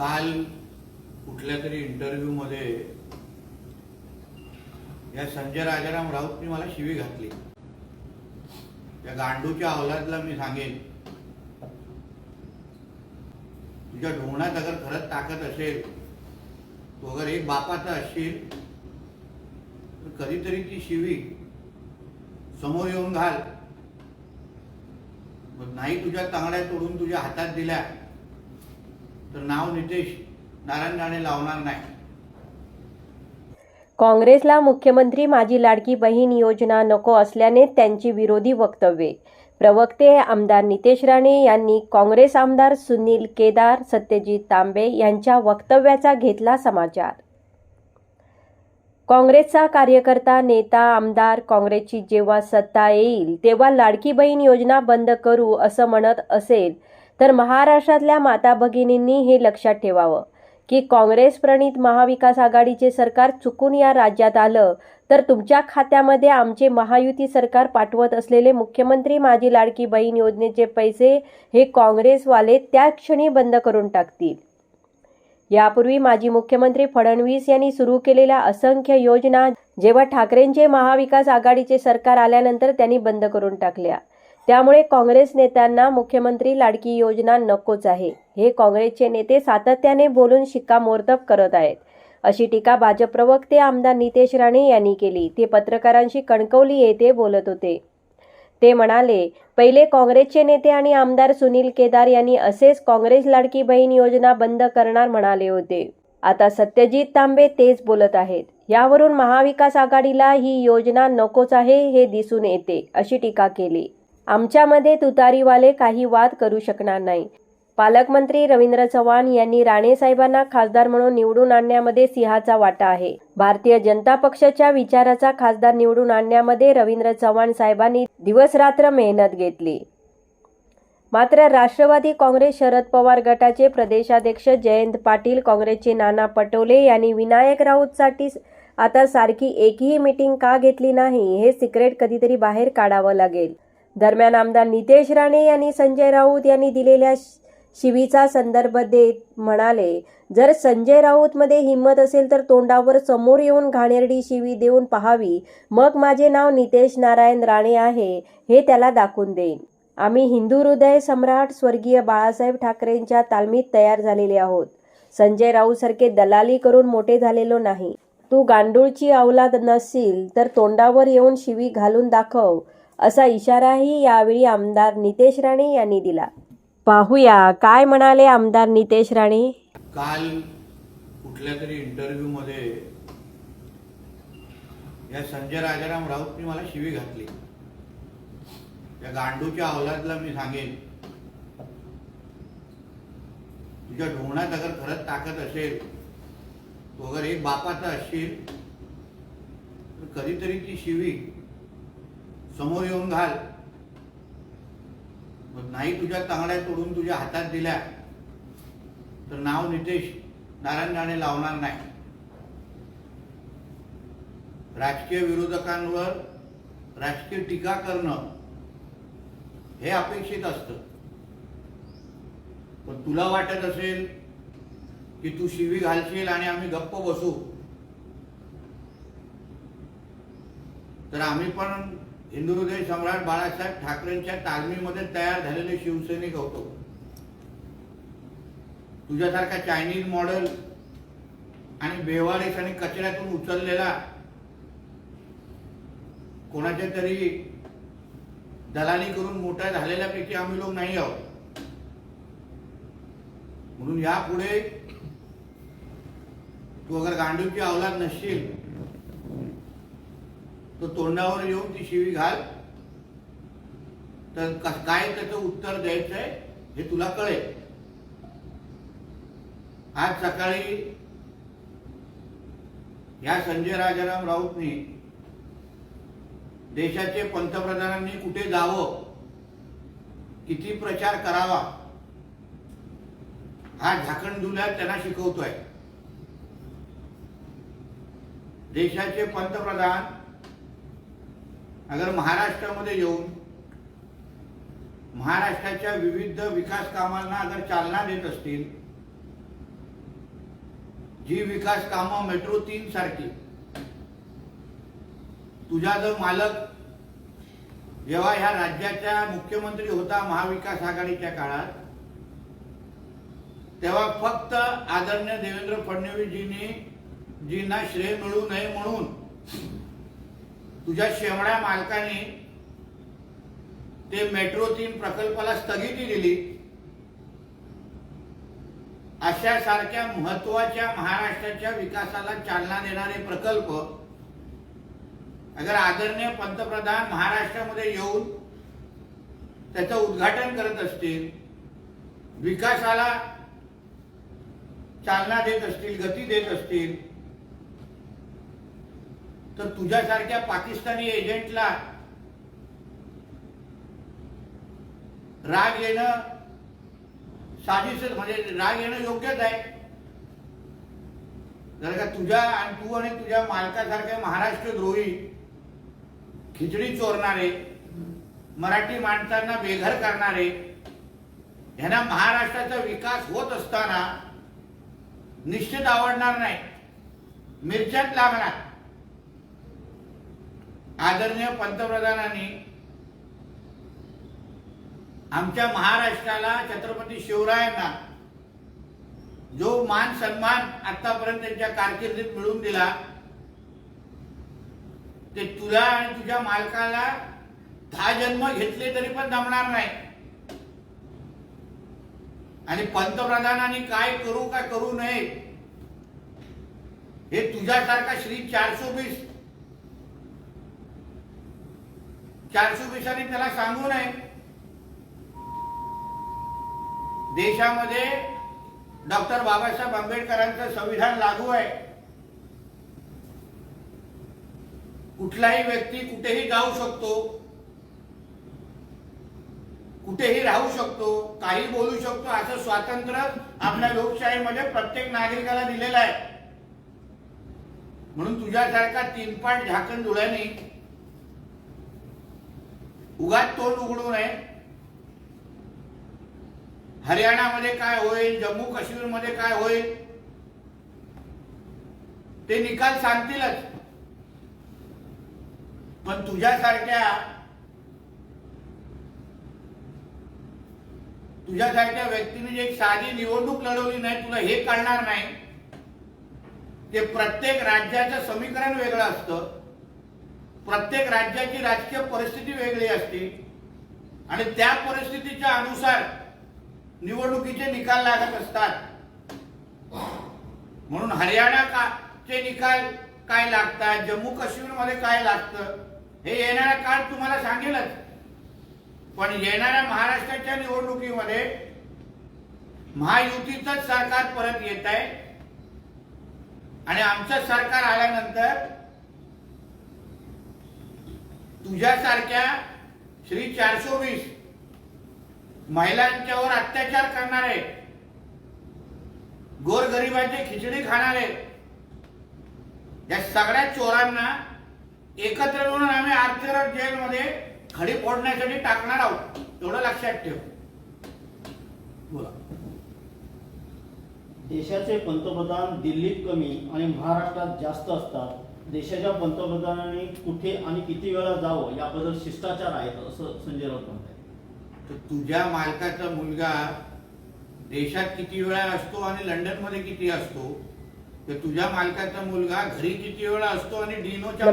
काल कुठल्या तरी इंटरव्ह्यूमध्ये या संजय राजाराम राऊतनी मला शिवी घातली. त्या गांडूच्या अवलादला मी सांगेन. तुझ्या ढोंगणात अगर खरंच ताकद असेल तू अगर एक बापाचा असशील तर कधीतरी ती शिवी समोर येऊन घाल. मग नाही तुझ्या तांगड्या तोडून तुझ्या हातात दिल्या तर नाव नितेश नारायण राणे लावणार नाही. काँग्रेसला मुख्यमंत्री माझी लाडकी बहीण योजना नको असल्याने त्यांची विरोधी वक्तव्ये. प्रवक्ते आमदार नितेश राणे यांनी काँग्रेस आमदार सुनील केदार सत्यजित तांबे यांच्या वक्तव्याचा घेतला समाचार. काँग्रेसचा कार्यकर्ता नेता आमदार काँग्रेसची जेव्हा सत्ता येईल तेव्हा लाडकी बहीण योजना बंद करू असं म्हणत असेल तर महाराष्ट्रातल्या माता भगिनींनी हे लक्षात ठेवावं की काँग्रेस प्रणित महाविकास आघाडीचे सरकार चुकून या राज्यात आलं तर तुमच्या खात्यामध्ये आमचे महायुती सरकार पाठवत असलेले मुख्यमंत्री माझी लाडकी बहीण योजनेचे पैसे हे काँग्रेसवाले त्या क्षणी बंद करून टाकतील. यापूर्वी माजी मुख्यमंत्री फडणवीस यांनी सुरू केलेल्या असंख्य योजना जेव्हा ठाकरेंचे महाविकास आघाडीचे सरकार आल्यानंतर त्यांनी बंद करून टाकल्या. त्यामुळे काँग्रेस नेत्यांना मुख्यमंत्री लाडकी योजना नकोच आहे. हे काँग्रेसचे नेते सातत्याने बोलून शिक्कामोर्तब करत आहेत. अशी टीका भाजप प्रवक्ते आमदार नितेश राणे यांनी केली. ते पत्रकारांशी कणकवली येथे बोलत होते. ते म्हणाले पहिले काँग्रेसचे नेते आणि आमदार सुनील केदार यांनी असेच काँग्रेस लाडकी बहीण योजना बंद करणार म्हणाले होते. आता सत्यजित तांबे तेच बोलत आहेत. यावरून महाविकास आघाडीला ही योजना नकोच आहे हे दिसून येते अशी टीका केली. आमच्यामध्ये तुतारीवाले काही वाद करू शकणार नाही. पालकमंत्री रवींद्र चव्हाण यांनी राणे साहेबांना खासदार म्हणून निवडून आणण्यामध्ये सिंहाचा वाटा आहे. भारतीय जनता पक्षाच्या विचाराचा खासदार निवडून आणण्यामध्ये रवींद्र चव्हाण साहेबांनी दिवस रात्र मेहनत घेतली. मात्र राष्ट्रवादी काँग्रेस शरद पवार गटाचे प्रदेशाध्यक्ष जयंत पाटील काँग्रेसचे नाना पटोले यांनी विनायक राऊतसाठी आता सारखी एकही मीटिंग का घेतली नाही हे सिक्रेट कधीतरी बाहेर काढावं लागेल. दरम्यान आमदार नितेश राणे यांनी संजय राऊत यांनी दिलेल्या शिवीचा संदर्भ देत म्हणाले जर संजय राऊतमध्ये हिंमत असेल तर तोंडावर समोर येऊन घाणेरडी शिवी देऊन पहावी. मग माझे नाव नितेश नारायण राणे आहे हे त्याला दाखवून देईन. आम्ही हिंदू हृदय सम्राट स्वर्गीय बाळासाहेब ठाकरेंच्या तालमीत तयार झालेले आहोत. संजय राऊत सारखे दलाली करून मोठे झालेलो नाही. तू गांडूळची अवलाद नसशील तर तोंडावर येऊन शिवी घालून दाखव. असा इशाराही यावेळी आमदार नितेश राणे यांनी दिला. पाहूया काय म्हणाले आमदार नितेश राणे? काल कुठल्या तरी इंटरव्ह्यूमध्ये या संजय राजाराम राऊतनी मला शिवी घातली. या गांडूच्या अवलादला मी सांगेन. तुझ्या ढोंगणात अगर खरंच ताकद असेल तो अगर एक बापाचा असशील तर कधीतरी ती शिवी समोर येऊन घाल. मग नाही तुझ्या तांगड्या तोडून तुझ्या हातात दिल्या तर नाव नितेश नारायण राणे लावणार नाही. राजकीय विरोधकांवर राजकीय टीका करणं हे अपेक्षित असतं. पण तुला वाटत असेल की तू शिवी घालशील आणि आम्ही गप्प बसू? तर आम्ही पण हिंदू सम्राट बाळासाहेब ठाकरेंच्या तालमीमध्ये तयार झालेले शिवसैनिक होतो तुझ्यासारखा चायनीज मॉडेल आणि बेवारीस आणि कचऱ्यातून उचललेला कोणाच्या तरी दलाली करून मोठ्या झालेल्यापैकी आम्ही लोक नाही आहोत. म्हणून यापुढे तू अगर गांडूची अवलाद नसशील तो तोंडावर येऊन ती शिवी घाल. तर काय त्याचं उत्तर द्यायचंय हे तुला कळेल. आज सकाळी या संजय राजाराम राऊतनी देशाचे पंतप्रधानांनी कुठे जावं किती प्रचार करावा हा झाकण दुल्या त्यांना शिकवतोय. देशाचे पंतप्रधान अगर महाराष्ट्रामध्ये येऊन महाराष्ट्राच्या विविध विकास कामांना अगर चालना देत असतील जी विकास कामं मेट्रो तीन सारखी तुझा जो मालक जेव्हा ह्या राज्याचा मुख्यमंत्री होता महाविकास आघाडीच्या काळात तेव्हा फक्त आदरणीय देवेंद्र फडणवीसजींनी जींना श्रेय मिळू नये म्हणून तुझ्या शेवड्या मालकाने ते मेट्रो तीन प्रकल्पाला स्थगिती दिली. अशा सारख्या महत्त्वाच्या महाराष्ट्राच्या विकासाला चालना देणारे प्रकल्प अगर आदरणीय पंतप्रधान महाराष्ट्रामध्ये येऊन त्याचं उद्घाटन करत असतील विकासाला चालना देत असतील गती देत असतील तर तुझ्यासारख्या पाकिस्तानी एजंटला राग येणं साजिशच म्हणजे राग येणं योग्यच आहे. जर का तुझ्या आणि तू आणि तुझ्या मालकासारखे महाराष्ट्र द्रोही खिचडी चोरणारे मराठी माणसांना बेघर करणारे ह्यांना महाराष्ट्राचा विकास होत असताना निश्चित आवडणार नाही. मिरच्यात लागणार. आदरणीय पंतप्रधानांनी आमच्या महाराष्ट्राला छत्रपती शिवरायांना जो मान सन्मान आतापर्यंत त्यांच्या कारकिर्दीत मिळवून दिला ते तुला आणि तुझ्या मालकाला दहा जन्म घेतले तरी पण जमणार नाही. आणि पंतप्रधानांनी काय करू काय करू नये हे तुझ्यासारखा श्री चारशे वीस चारशे वीसांनी त्याला सांगू नये. देशामध्ये डॉक्टर बाबासाहेब आंबेडकरांचं संविधान लागू आहे. कुठलाही व्यक्ती कुठेही जाऊ शकतो कुठेही राहू शकतो काही बोलू शकतो असं स्वातंत्र्य आपल्या लोकशाहीमध्ये प्रत्येक नागरिकाला दिलेलं आहे. म्हणून तुझ्यासारखा तीनपाट झाकण डोळ्यांनी उगाच तोंड उघडू नये. हरियाणामध्ये काय होईल जम्मू काश्मीरमध्ये काय होईल ते निकाल सांगतीलच. पण तुझ्यासारख्या तुझ्यासारख्या व्यक्तीने जी एक साधी निवडणूक लढवली नाही तुला हे कळणार नाही. ते प्रत्येक राज्याचं समीकरण वेगळं असतं. प्रत्येक राज्याची राजकीय परिस्थिती वेगळी असते. आणि त्या परिस्थितीच्या अनुसार निवडणुकीचे निकाल लागत असतात. म्हणून हरियाणा का चे निकाल काय लागतात जम्मू काश्मीरमध्ये काय लागतं हे येणारा काळ तुम्हाला सांगेलच. पण येणाऱ्या महाराष्ट्राच्या निवडणुकीमध्ये महायुतीचंच सरकार परत येत आहे. आणि आमचं सरकार आल्यानंतर तुझ्यासारख्या श्री चारशे वीस महिलांच्यावर अत्याचार करणारे गोरगरिबांची खिचडी खाणारे या सगळ्या चोरांना एकत्र येऊन आम्ही आर्थरक जेलमध्ये खडी फोडण्यासाठी टाकणार आहोत. एवढं लक्षात ठेव. बोला. देशाचे पंतप्रधान दिल्लीत कमी आणि महाराष्ट्रात जास्त असतात. देशाच्या पंतप्रधानांनी कुठे आणि किती वेळा जावं याबद्दल शिष्टाचार आहेत असं संजय राऊत म्हणतात. तर तुझ्या मालकाचा मुलगा देशात किती वेळा असतो आणि लंडनमध्ये किती असतो? तर तुझ्या मालकाचा मुलगा घरी किती वेळा असतो आणि डिनोच्या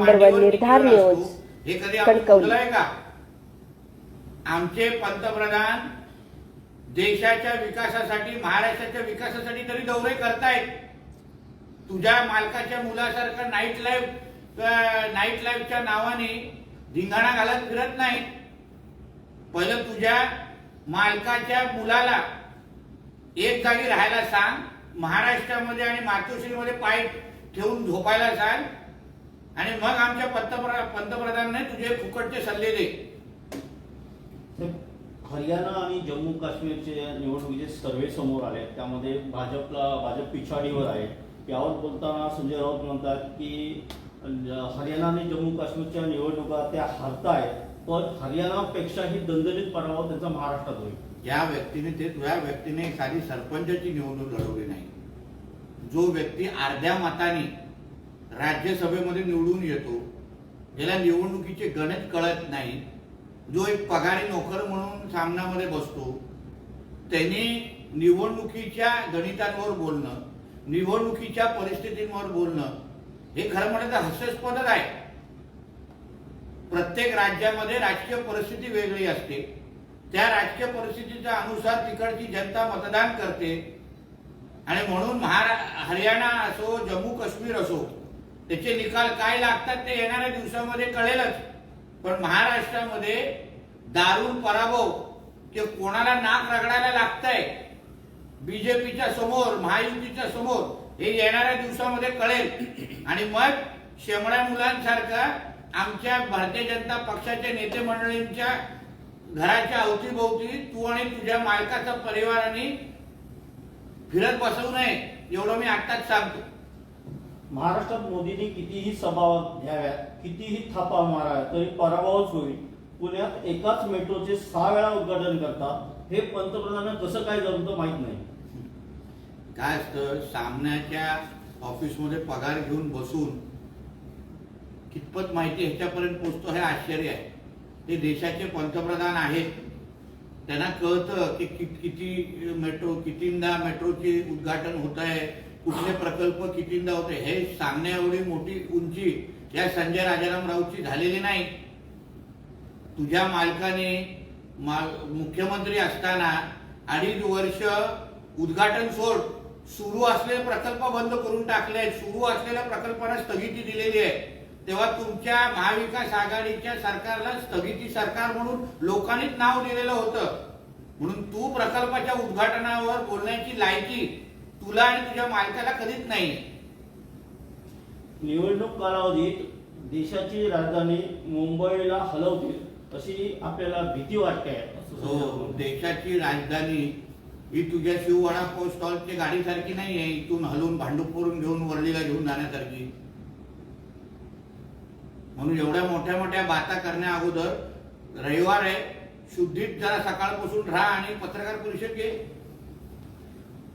हे कधी आपण. बोललोय का? आमचे पंतप्रधान देशाच्या विकासासाठी महाराष्ट्राच्या विकासासाठी तरी दौरे करतायत. तुझ्या मालकाच्या मुलासारखं नाईट लाईफ नाईट लाईफच्या नावाने धिंगाणा घालत फिरत नाही. पहिलं तुझ्या मालकाच्या मुलाला एक जागी राहायला सांग महाराष्ट्रामध्ये आणि मातोश्रीमध्ये पाय ठेवून झोपायला सांग आणि मग आमच्या पंतप्रधान पंतप्रधानांनी तुझे फुकटचे सल्ले दे. हरियाणा आणि जम्मू काश्मीरचे निवडणुकीचे सर्वे समोर आले त्यामध्ये भाजपला भाजप पिछाडीवर आहे. यावर बोलताना संजय राऊत म्हणतात की हरियाणा आणि जम्मू काश्मीरच्या निवडणुका त्या हरतायत पण हरियाणापेक्षाही दणदणीत पराभव त्यांचा महाराष्ट्रात होईल. या व्यक्तीने ते या व्यक्तीने साधी सरपंचाची निवडणूक लढवली नाही. जो व्यक्ती अर्ध्या मताने राज्यसभेमध्ये निवडून येतो ज्याला निवडणुकीचे गणित कळत नाही जो एक पगारी नोकर म्हणून सामनामध्ये बसतो त्यांनी निवडणुकीच्या गणितांवर बोलणं निवडणुकीच्या परिस्थितींवर बोलणं हे खरं म्हणलं तर हास्यास्पदच आहे. प्रत्येक राज्यामध्ये राजकीय परिस्थिती वेगळी असते. त्या राजकीय परिस्थितीच्या अनुसार तिकडची जनता मतदान करते. आणि म्हणून महारा हरियाणा असो जम्मू काश्मीर असो त्याचे निकाल काय लागतात ते येणाऱ्या दिवसामध्ये कळेलच. पण महाराष्ट्रामध्ये दारुण पराभव कि कोणाला नाक रगडायला लागतंय? बीजेपीच्या समोर महायुतीच्या समोर हे येणाऱ्या दिवसामध्ये कळेल. आणि मग शेमड्या मुलांसारखा आमच्या भारतीय जनता पक्षाच्या नेते मंडळींच्या घराच्या अवतीभोवती तू आणि तुझ्या मालकाचा परिवाराने फिरत बसवू नये एवढं मी आत्ताच सांगतो. महाराष्ट्रात मोदींनी कितीही सभा घ्याव्यात कितीही थापा माराव्या तरी पराभवच होईल. पुण्यात एकाच मेट्रोचे सहा वेळा उद्घाटन करतात हे पंतप्रधानांना कसं काय जमतं माहीत नाही. काय असतं सामन्याच्या ऑफिसमध्ये पगार घेऊन बसून कितपत माहिती ह्याच्यापर्यंत पोचतो हे आश्चर्य आहे. ते देशाचे पंतप्रधान आहेत. त्यांना कळतं की कि- किती मेट्रो कितींदा मेट्रोचे उद्घाटन होत आहे कुठले प्रकल्प कितींदा होते हे सांगण्या एवढी मोठी उंची या संजय राजाराम राऊतची झालेली नाही. तुझ्या मालकाने मुख्यमंत्री असताना अडीच वर्ष उद्घाटन सोड सुरू असलेले प्रकल्प बंद करून टाकले आहेत. सुरू असलेल्या प्रकल्पांना स्थगिती दिलेली आहे. तेव्हा तुमच्या महाविकास आघाडीच्या सरकारला स्थगिती सरकार म्हणून लोकांनीच नाव दिलेलं होतं. म्हणून तू प्रकल्पाच्या उद्घाटनावर बोलण्याची लायकी तुला आणि तुझ्या मालकाला कधीच नाही. निवडणूक कालावधीत देशाची राजधानी मुंबईला हलवतील. अशी आपल्याला भीती वाटते. हो. देशाची राजधानी ही तुझ्या शिववाडा पोस्ट स्टॉलची गाडीसारखी नाही आहे इथून हलवून भांडूपवरून घेऊन वरलीला घेऊन जाण्यासारखी. म्हणून एवढ्या मोठ्या मोठ्या बाता करण्या अगोदर रविवार आहे शुद्धीत जरा सकाळपासून राहा आणि पत्रकार परिषद घे.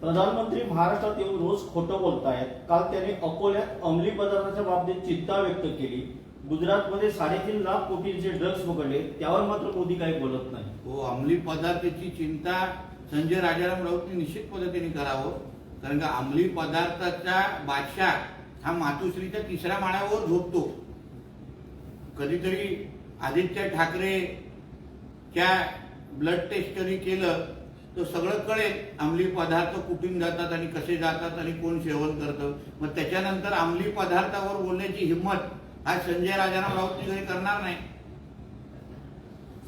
प्रधानमंत्री महाराष्ट्रात येऊन रोज खोटं बोलतायत. काल त्यांनी अकोल्यात अंमली पदार्थाच्या बाबतीत चिंता व्यक्त केली. गुजरातमध्ये साडेतीन लाख कोटींचे ड्रग्ज पकडले. त्यावर मात्र मोदी काही बोलत नाही. हो अंमली पदार्थाची चिंता संजय राजाराम राऊतने निश्चित पद्धतीने करावं. कारण का अंमली पदार्थाचा बादशाह हा मातोश्रीच्या तिसऱ्या माळ्यावर झोपतो. कधीतरी आदित्य ठाकरेच्या ब्लड टेस्ट केलं तर सगळं कळेल अंमली पदार्थ कुठून जातात आणि कसे जातात आणि कोण सेवन करतं. मग त्याच्यानंतर अंमली पदार्थावर बोलण्याची हिंमत हा संजय राजाराम राऊतनी घरी करणार नाही.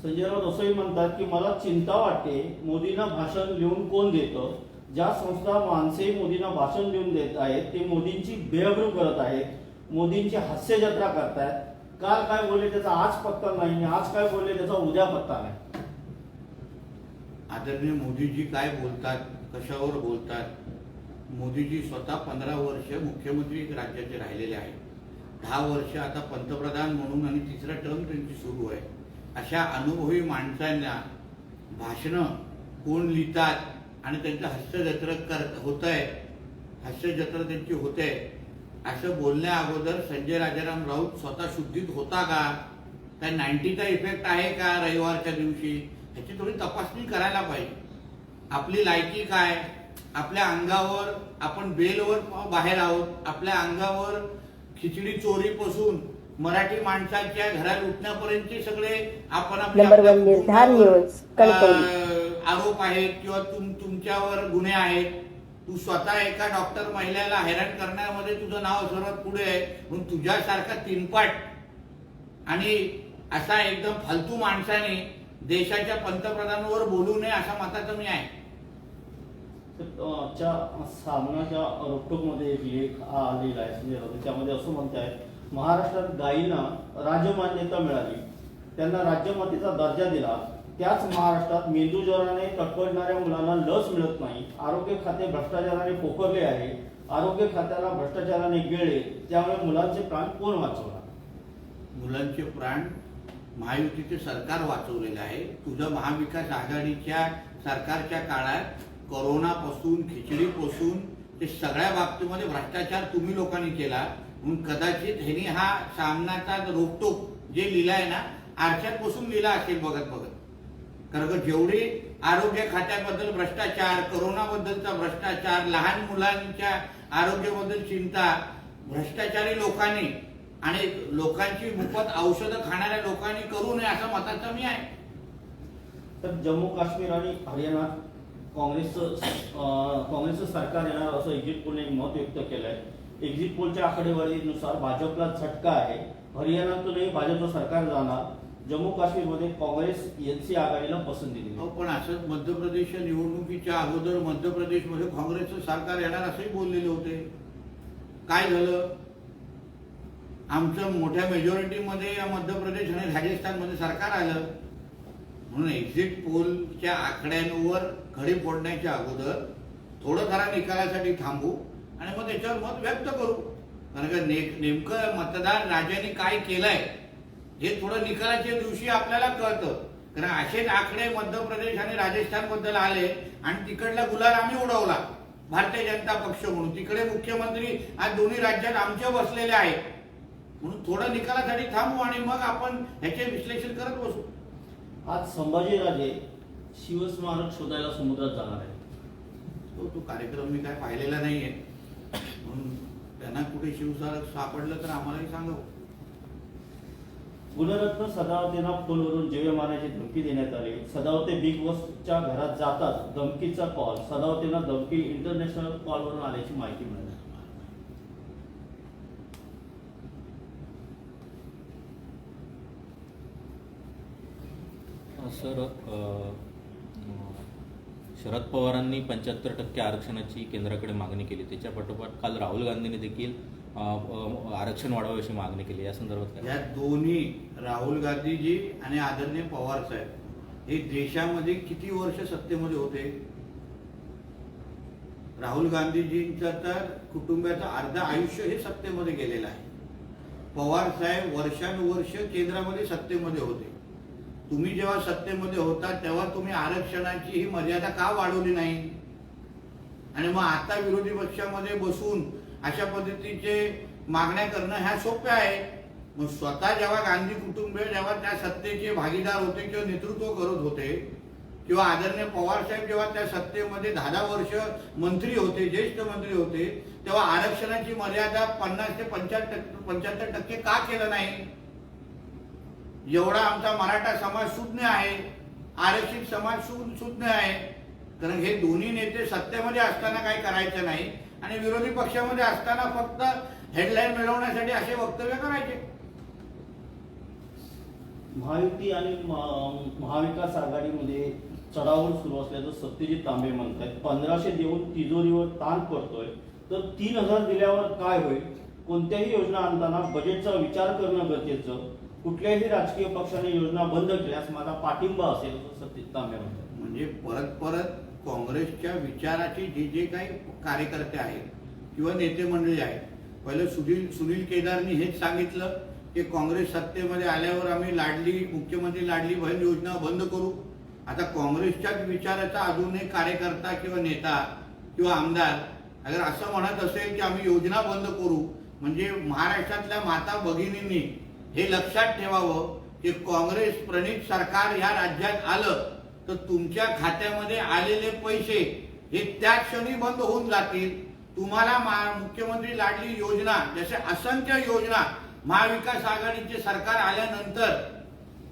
संजय राऊत असंही म्हणतात की मला चिंता वाटते मोदींना भाषण लिहून कोण देतं? ज्या संस्था माणसे मोदींना भाषण लिहून देत आहेत ते मोदींची बेअब्रू करत आहेत मोदींची हास्य जत्रा करतायत. काल काय बोलले त्याचा आज पत्ता नाही आज काय बोलले त्याचा उद्या पत्ता नाही. आदरणीय मोदीजी काय बोलतात कशावर बोलतात? मोदीजी स्वतः पंधरा वर्ष मुख्यमंत्री राज्याचे राहिलेले आहेत. दहा वर्ष आता पंतप्रधान म्हणून आणि तिसरा टर्म त्यांची सुरू आहे. अशा अनुभवी माणसांना भाषणं कोण लिहितात आणि त्यांचं हास्यजत्र कर होत आहे हास्यजत्र त्यांची होते असं बोलण्या अगोदर संजय राजाराम राऊत स्वतः शुद्धीत होता का? त्या नाईन्टीचा इफेक्ट आहे का रविवारच्या दिवशी? ह्याची थोडी तपासणी करायला पाहिजे. आपली लायकी काय? आपल्या अंगावर आपण बेलवर बाहेर आहोत. आपल्या अंगावर खिचडी चोरीपासून मराठी माणसांच्या घरात उठण्यापर्यंतचे सगळे आपण आरोप आहेत किंवा तुम तुमच्यावर गुन्हे आहेत. तू स्वतः एका डॉक्टर महिलेला हैराण करण्यामध्ये तुझं नाव सर्वात पुढे आहे. म्हणून तुझ्यासारखा तीनपाट आणि असा एकदम फालतू माणसाने देशाच्या पंतप्रधानावर बोलू नये अशा मताचं मी आहे. च्या सामनाच्या रोखोकमध्ये एक लेख हा आलेला आहे संजय राऊत. त्यामध्ये असं म्हणतायत महाराष्ट्रात गायींना राजमान्यता मिळाली. त्यांना राज्यमातेचा दर्जा दिला. त्याच महाराष्ट्रात मेंदूज्वराने तडफडणाऱ्या मुलांना लस मिळत नाही. आरोग्य खाते भ्रष्टाचाराने पोखरले आहे. आरोग्य खात्याला भ्रष्टाचाराने गेले त्यामुळे मुलांचे प्राण कोण वाचवणार? मुलांचे प्राण महायुतीचे सरकार वाचवलेलं आहे. तुझं महाविकास आघाडीच्या सरकारच्या काळात करोनापासून खिचडीपासून ते सगळ्या बाबतीमध्ये भ्रष्टाचार तुम्ही लोकांनी केला. म्हणून कदाचित ह्यांनी हा सामनाचा रोकटोक जे लिहिलाय ना आरशात बसून लिहिला असेल बघत बघत. कारण का जेवढे आरोग्य खात्याबद्दल भ्रष्टाचार करोनाबद्दलचा भ्रष्टाचार लहान मुलांच्या आरोग्याबद्दल चिंता भ्रष्टाचारी लोकांनी आणि लोकांची मुफत औषधं खाणाऱ्या लोकांनी करू नये असं मताचं मी आहे. तर जम्मू काश्मीर आणि हरियाणा काँग्रेसचं काँग्रेसचं सरकार येणार असं एक्झिट पोलने मत व्यक्त केलं आहे एक्झिट पोलच्या आकडेवारीनुसार भाजपला झटका आहे. हरियाणातूनही भाजपचं सरकार जाणार. जम्मू काश्मीरमध्ये काँग्रेस एनसी आघाडीला पसंती दिली. पण असंच मध्य प्रदेशच्या निवडणुकीच्या अगोदर मध्य प्रदेशमध्ये काँग्रेसचं सरकार येणार असंही बोललेले होते. काय झालं? आमचं मोठ्या मेजॉरिटीमध्ये या मध्य प्रदेश आणि राजस्थानमध्ये सरकार आलं. म्हणून एक्झिट पोलच्या आकड्यांवर घडी फोडण्याच्या अगोदर थोडं जरा निकालासाठी थांबू आणि मग त्याच्यावर मत व्यक्त करू. कारण का ने नेमकं मतदार राजाने काय केलंय हे थोडं निकालाच्या दिवशी आपल्याला कळतं. कारण असेच आकडे मध्य प्रदेश आणि राजस्थानबद्दल आले आणि तिकडला गुलाल आम्ही उडवला. भारतीय जनता पक्ष म्हणून. तिकडे मुख्यमंत्री आज दोन्ही राज्यात आमचे बसलेले आहेत. म्हणून थोडं निकालासाठी थांबू आणि मग आपण ह्याचे विश्लेषण करत बसू. आज संभाजीराजे शिवस्मारक शोधायला समुद्रात जाणार आहे तो तो कार्यक्रम मी काय पाहिलेला नाहीये. म्हणून त्यांना कुठे शिवसारक सापडलं तर आम्हालाही सांगावं. गुणरत्न सदावतेंना फोनवरून जेवे मारण्याची धमकी देण्यात आली सदावते बिग बॉसच्या घरात जाताच धमकीचा कॉल सदावतेंना धमकी इंटरनॅशनल कॉलवरून आल्याची माहिती मिळाली. सर शरद पवारांनी पंच्याहत्तर टक्के आरक्षणाची केंद्राकडे मागणी केली. त्याच्या पाठोपाठ काल राहुल गांधींनी देखील आरक्षण वाढवावी अशी मागणी केली. या संदर्भात काय? या दोन्ही राहुल गांधीजी आणि आदरणीय पवार साहेब हे देशामध्ये किती वर्ष सत्तेमध्ये होते? राहुल गांधीजींचं तर कुटुंबाचं अर्ध आयुष्य हे सत्तेमध्ये गेलेलं आहे. पवार साहेब वर्षानुवर्ष केंद्रामध्ये सत्तेमध्ये होते. तुम्ही जेव्हा सत्तेमध्ये होता तेव्हा तुम्ही आरक्षणाची ही मर्यादा का वाढवली नाही? आणि मग आता विरोधी पक्षामध्ये बसून अशा पद्धतीचे मागण्या करणं ह्या सोप्या आहे. मग स्वतः जेव्हा गांधी कुटुंब जेव्हा त्या सत्तेचे भागीदार होते किंवा नेतृत्व करत होते किंवा आदरणीय पवार साहेब जेव्हा त्या सत्तेमध्ये दहा दहा वर्ष मंत्री होते ज्येष्ठ मंत्री होते तेव्हा आरक्षणाची मर्यादा पन्नास ते पंच्याहत्तर पंच्याहत्तर टक्के का केलं नाही? एवढा आमचा मराठा समाज शून्य आहे आरक्षित समाज शू- शून्य आहे. कारण हे दोन्ही नेते सत्तेमध्ये असताना काही करायचं नाही आणि विरोधी पक्षामध्ये असताना फक्त हेडलाईन मिळवण्यासाठी असे वक्तव्य करायचे. महायुती आणि महाविकास आघाडीमध्ये चढावर सुरू असल्याचं सत्यजित तांबे म्हणतात पंधराशे देऊन तिजोरीवर ताण पडतोय. तर तीन हजार दिल्यावर काय होईल? कोणत्याही योजना आणताना बजेटचा विचार करणं गरजेचं. कुठल्याही राजकीय पक्षाने योजना बंद केल्यास माझा पाठिंबा असेल असं तांबे म्हणजे परत परत काँग्रेसच्या विचाराचे जे जे काही कार्यकर्ते आहेत किंवा नेते मंडळी आहेत पहिले सुनील सुनील केदारनी हेच सांगितलं की काँग्रेस सत्तेमध्ये आल्यावर आम्ही लाडली मुख्यमंत्री लाडली बहीण योजना बंद करू. आता काँग्रेसच्याच विचाराचा अजूनही कार्यकर्ता किंवा नेता किंवा आमदार अगर असं म्हणत असेल की आम्ही योजना बंद करू म्हणजे महाराष्ट्रातल्या माता भगिनींनी हे लक्षात ठेवावं की काँग्रेस प्रणित सरकार ह्या राज्यात आलं तर तुमच्या खात्यामध्ये आलेले पैसे हे त्या क्षणी बंद होऊन जातील. तुम्हाला मा- मुख्यमंत्री लाडली योजना जसे असंख्य योजना महाविकास आघाडीचे सरकार आल्यानंतर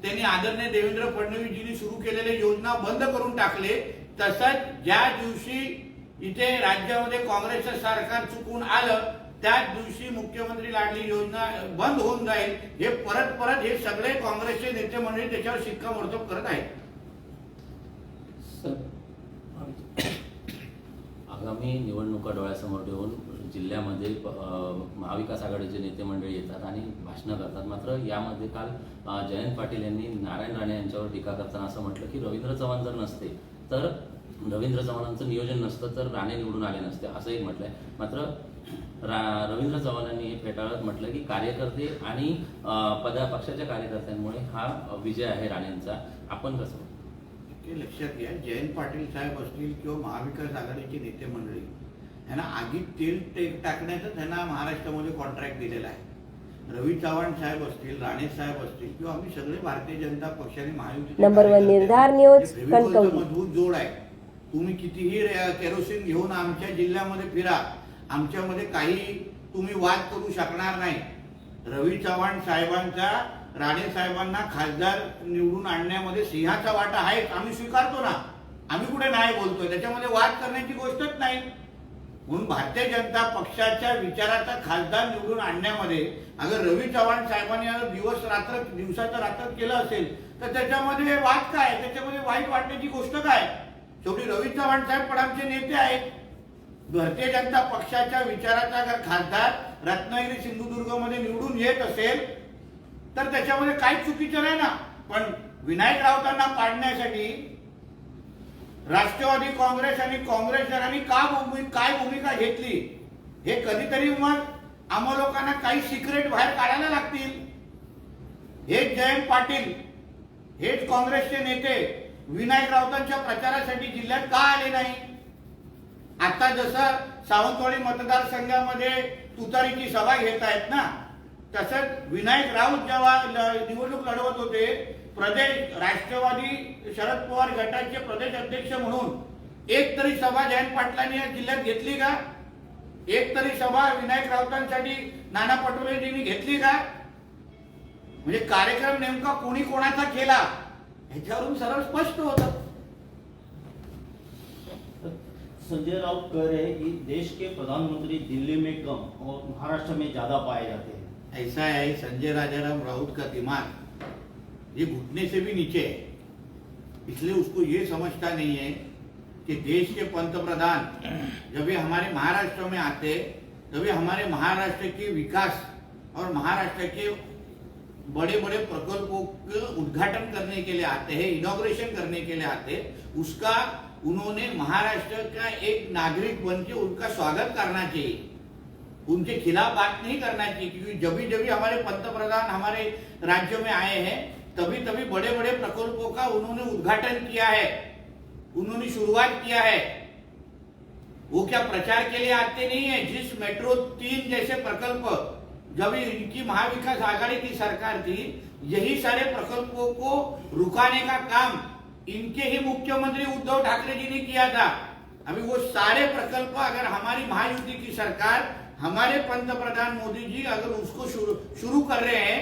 त्यांनी आदरणीय देवेंद्र फडणवीसजींनी सुरू केलेले योजना बंद करून टाकले. तसंच ज्या दिवशी इथे राज्यामध्ये काँग्रेसचं सरकार चुकून आलं त्याच दिवशी मुख्यमंत्री लाडली योजना बंद होऊन जाईल. हे परत परत हे सगळे काँग्रेसचे नेते मंडळी त्याच्यावर शिक्कामोर्तब करत आहेत. आगामी निवडणुका डोळ्यासमोर ठेवून जिल्ह्यामध्ये महाविकास आघाडीचे नेते मंडळी येतात आणि भाषणं करतात. मात्र यामध्ये काल जयंत पाटील यांनी नारायण राणे यांच्यावर टीका करताना असं म्हटलं की रवींद्र चव्हाण जर नसते तर रवींद्र चव्हाणांचं नियोजन नसतं तर राणे निवडून आले नसते असंही म्हटलंय. मात्र रा रवींद्र चव्हाणांनी हे फेटाळत म्हटलं की कार्यकर्ते आणि पदा पक्षाच्या कार्यकर्त्यांमुळे हा विजय आहे राणेंचा आपण कसं? ते लक्षात घ्या जयंत पाटील साहेब असतील किंवा महाविकास आघाडीचे नेते मंडळी ह्यांना आगीत तेल टे टाकण्याचं त्यांना महाराष्ट्रामध्ये कॉन्ट्रॅक्ट दिलेला आहे रवी चव्हाण साहेब असतील राणे साहेब असतील किंवा आम्ही सगळे भारतीय जनता पक्षाने महायुतीचे नंबर वन निर्धार. न्यूज. मजबूत जोड आहे तुम्ही कितीही केरोसिन घेऊन आमच्या जिल्ह्यामध्ये फिरा आमच्यामध्ये काही तुम्ही वाद करू शकणार नाही. रवी चव्हाण साहेबांचा राणे साहेबांना खासदार निवडून आणण्यामध्ये सिंहाचा वाटा आहे आम्ही स्वीकारतो ना. आम्ही कुठे नाही बोलतोय? त्याच्यामध्ये वाद करण्याची गोष्टच नाही. म्हणून भारतीय जनता पक्षाच्या विचाराचा खासदार निवडून आणण्यामध्ये अगर रवी चव्हाण साहेबांनी दिवस रात्र दिवसाचं रात्र केलं असेल तर त्याच्यामध्ये वाद काय? त्याच्यामध्ये वाईट वाटण्याची गोष्ट काय? शेवटी रवी चव्हाण साहेब पण आमचे नेते आहेत. भारतीय जनता पक्षाच्या विचाराचा जर खासदार रत्नागिरी सिंधुदुर्गमध्ये निवडून येत असेल तर त्याच्यामध्ये काही चुकीचं नाही ना. पण विनायक राऊतांना पाडण्यासाठी राष्ट्रवादी काँग्रेस आणि काँग्रेसजनांनी का भूमी काय भूमिका घेतली हे कधीतरी मग आम्हा लोकांना काही सिक्रेट बाहेर काढायला लागतील. हेच जयंत पाटील हेच काँग्रेसचे नेते विनायक राऊतांच्या प्रचारासाठी जिल्ह्यात का आले नाही? आता जसं सावंतवाडी मतदारसंघामध्ये तुतारीची सभा घेत आहेत ना तसंच विनायक राऊत जेव्हा निवडणूक लढवत होते प्रदेश राष्ट्रवादी शरद पवार गटाचे प्रदेश अध्यक्ष म्हणून एक तरी सभा जयंत पाटलांनी या जिल्ह्यात घेतली का? एक तरी सभा विनायक राऊतांसाठी नाना पटोलेजींनी घेतली का? म्हणजे कार्यक्रम नेमका कोणी कोणाचा केला? ह्याच्यावरून सरळ स्पष्ट होतं. संजय राउत कह रहे हैं कि देश के प्रधानमंत्री दिल्ली में कम और महाराष्ट्र में ज़्यादा पाए जाते हैं। ऐसा है, संजय राजाराम राउत का दिमाग ये घुटने से भी नीचे है। इसलिए उसको ये समझता नहीं है कि देश के पंतप्रधान जब ये हमारे महाराष्ट्र में आते तभी हमारे महाराष्ट्र के विकास और महाराष्ट्र के बड़े बड़े प्रकल्पों के उद्घाटन करने के लिए आते हैं, इनोग्रेशन करने के लिए आते हैं, उसका उन्होंने महाराष्ट्र का एक नागरिक बन के उनका स्वागत करना चाहिए। उनके खिलाफ बात नहीं करना चाहिए, क्योंकि जब भी जब भी हमारे पंतप्रधान हमारे राज्य में आए हैं, तभी तभी बड़े बड़े प्रकल्पों का उन्होंने उद्घाटन किया है, उन्होंने शुरुआत किया है। वो क्या प्रचार के लिए आते नहीं है? जिस मेट्रो तीन जैसे प्रकल्प, जब इनकी महाविकास आघाड़ी की सरकार थी, यही सारे प्रकल्पों को रुकाने का काम इनके ही मुख्यमंत्री उद्धव ठाकरे जी ने किया था। अभी वो सारे प्रकल्प अगर हमारी महायुति की सरकार, हमारे पंतप्रधान मोदी जी अगर उसको शुरू शुरू कर रहे हैं,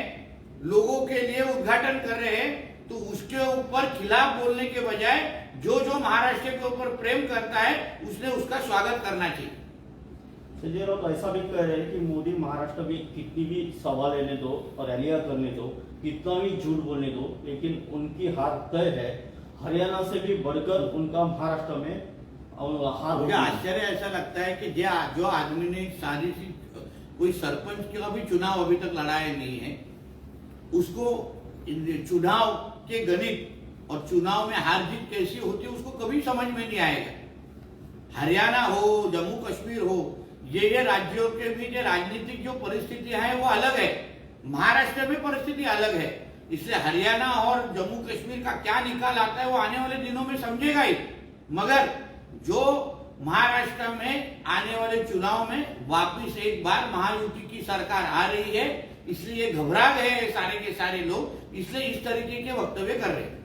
लोगों के लिए उद्घाटन कर रहे हैं तो उसके ऊपर खिलाफ बोलने के बजाय जो जो महाराष्ट्र के ऊपर प्रेम करता है, उसने उसका स्वागत करना चाहिए। संजय राउत, ऐसा भी कह रहे हैं कि मोदी महाराष्ट्र में कितनी भी सभा लेने दो और रैलियाँ करने दो, कितना भी झूठ बोलने दो, लेकिन उनकी हार तय है हरियाणा से भी बढ़कर उनका महाराष्ट्र में और मुझे। आश्चर्य ऐसा लगता है कि जो जो आदमी ने सारी सी कोई सरपंच का भी चुनाव अभी तक लड़ाया नहीं है उसको चुनाव के गणित और चुनाव में हार जीत कैसी होती है उसको कभी समझ में नहीं आएगा। हरियाणा हो जम्मू कश्मीर हो ये ये राज्यों के भी जो राजनीतिक जो परिस्थिति है वो अलग है। महाराष्ट्र में परिस्थिति अलग है। इसलिए हरियाणा और जम्मू कश्मीर का क्या निकाल आता है वो आने वाले दिनों में समझेगा ही। मगर जो महाराष्ट्र में आने वाले चुनाव में वापिस एक बार महायुति की सरकार आ रही है, इसलिए घबरा गए सारे के सारे लोग, इसलिए इस तरीके के वक्तव्य कर रहे हैं।